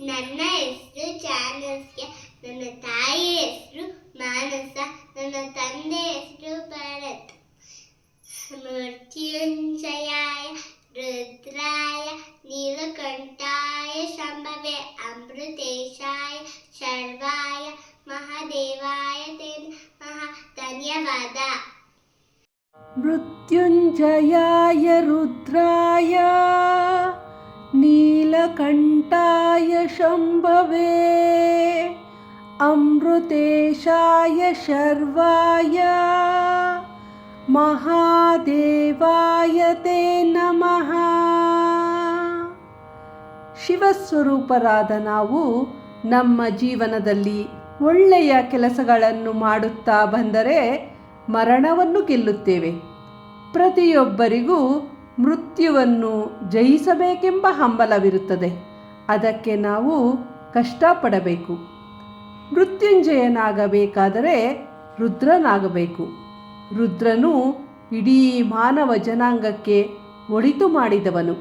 ನನ್ನ ಹೆಸರು ಚಾನಸ್ಗೆ ನನ್ನ ತಾಯಿ ಹೆಸರು ಮಾನಸ ನನ್ನ ತಂದೆ ಹೆಸರು ಭರತ್ ಮೃತ್ಯುಂಜಯಾಯ ರುದ್ರಾಯ ನೀಲಕಂಠಾಯ ಶಂಭವೆ ಅಮೃತೇಶಾಯ ಶರ್ವಾಯ ಮಹಾದೇವಾಯ ತೇ ಮಹಾ ಧನ್ಯವಾದ मृत्युञ्जयाय रुद्राय नीलकण्ठाय शम्भवे अमृतेशाय शर्वाय महादेवाय ते नमः ಶಿವಸ್ವರೂಪರಾದ ನಾವು ನಮ್ಮ ಜೀವನದಲ್ಲಿ ಒಳ್ಳೆಯ ಕೆಲಸಗಳನ್ನು ಮಾಡುತ್ತಾ ಬಂದರೆ ಮರಣವನ್ನು ಗೆಲ್ಲುತ್ತೇವೆ ಪ್ರತಿಯೊಬ್ಬರಿಗೂ ಮೃತ್ಯುವನ್ನು ಜಯಿಸಬೇಕೆಂಬ ಹಂಬಲವಿರುತ್ತದೆ. ಅದಕ್ಕೆ ನಾವು ಕಷ್ಟಪಡಬೇಕು. ಮೃತ್ಯುಂಜಯನಾಗಬೇಕಾದರೆ ರುದ್ರನಾಗಬೇಕು. ರುದ್ರನು ಇಡೀ ಮಾನವ ಜನಾಂಗಕ್ಕೆ ಒಳಿತು ಮಾಡಿದವನು.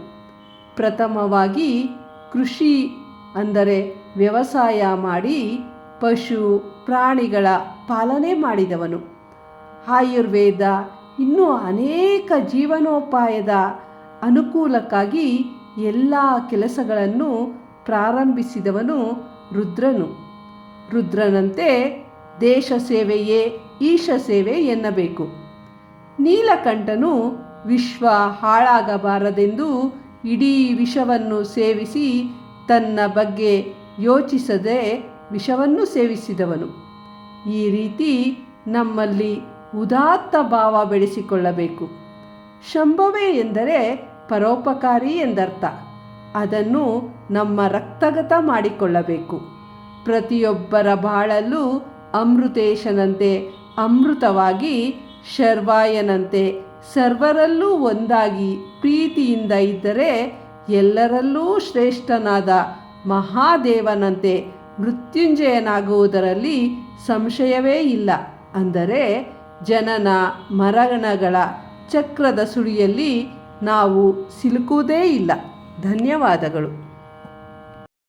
ಪ್ರಥಮವಾಗಿ ಕೃಷಿ, ಅಂದರೆ ವ್ಯವಸಾಯ ಮಾಡಿ ಪಶು, ಪ್ರಾಣಿಗಳ ಪಾಲನೆ ಮಾಡಿದವನು. ಆಯುರ್ವೇದ ಇನ್ನೂ ಅನೇಕ ಜೀವನೋಪಾಯದ ಅನುಕೂಲಕ್ಕಾಗಿ ಎಲ್ಲ ಕೆಲಸಗಳನ್ನು ಪ್ರಾರಂಭಿಸಿದವನು ರುದ್ರನು. ರುದ್ರನಂತೆ ದೇಶ ಸೇವೆಯೇ ಈಶ ಸೇವೆ ಎನ್ನಬೇಕು. ನೀಲಕಂಠನು ವಿಶ್ವ ಹಾಳಾಗಬಾರದೆಂದು ಇಡೀ ವಿಷವನ್ನು ಸೇವಿಸಿ ತನ್ನ ಬಗ್ಗೆ ಯೋಚಿಸದೆ ವಿಷವನ್ನು ಸೇವಿಸಿದವನು. ಈ ರೀತಿ ನಮ್ಮಲ್ಲಿ ಉದಾತ್ತ ಭಾವ ಬೆಳೆಸಿಕೊಳ್ಳಬೇಕು. ಶಂಭವೇ ಎಂದರೆ ಪರೋಪಕಾರಿ ಎಂದರ್ಥ. ಅದನ್ನು ನಮ್ಮ ರಕ್ತಗತ ಮಾಡಿಕೊಳ್ಳಬೇಕು. ಪ್ರತಿಯೊಬ್ಬರ ಬಾಳಲ್ಲೂ ಅಮೃತೇಶನಂತೆ, ಅಮೃತವಾಗಿ, ಶರ್ವಾಯನಂತೆ, ಸರ್ವರಲ್ಲೂ ಒಂದಾಗಿ ಪ್ರೀತಿಯಿಂದ ಇದ್ದರೆ ಎಲ್ಲರಲ್ಲೂ ಶ್ರೇಷ್ಠನಾದ ಮಹಾದೇವನಂತೆ ಮೃತ್ಯುಂಜಯನಾಗುವುದರಲ್ಲಿ ಸಂಶಯವೇ ಇಲ್ಲ. ಅಂದರೆ ಜನನ ಮರಣಗಳ ಚಕ್ರದ ಸುಳಿಯಲ್ಲಿ ನಾವು ಸಿಲುಕುವುದೇ ಇಲ್ಲ. ಧನ್ಯವಾದಗಳು.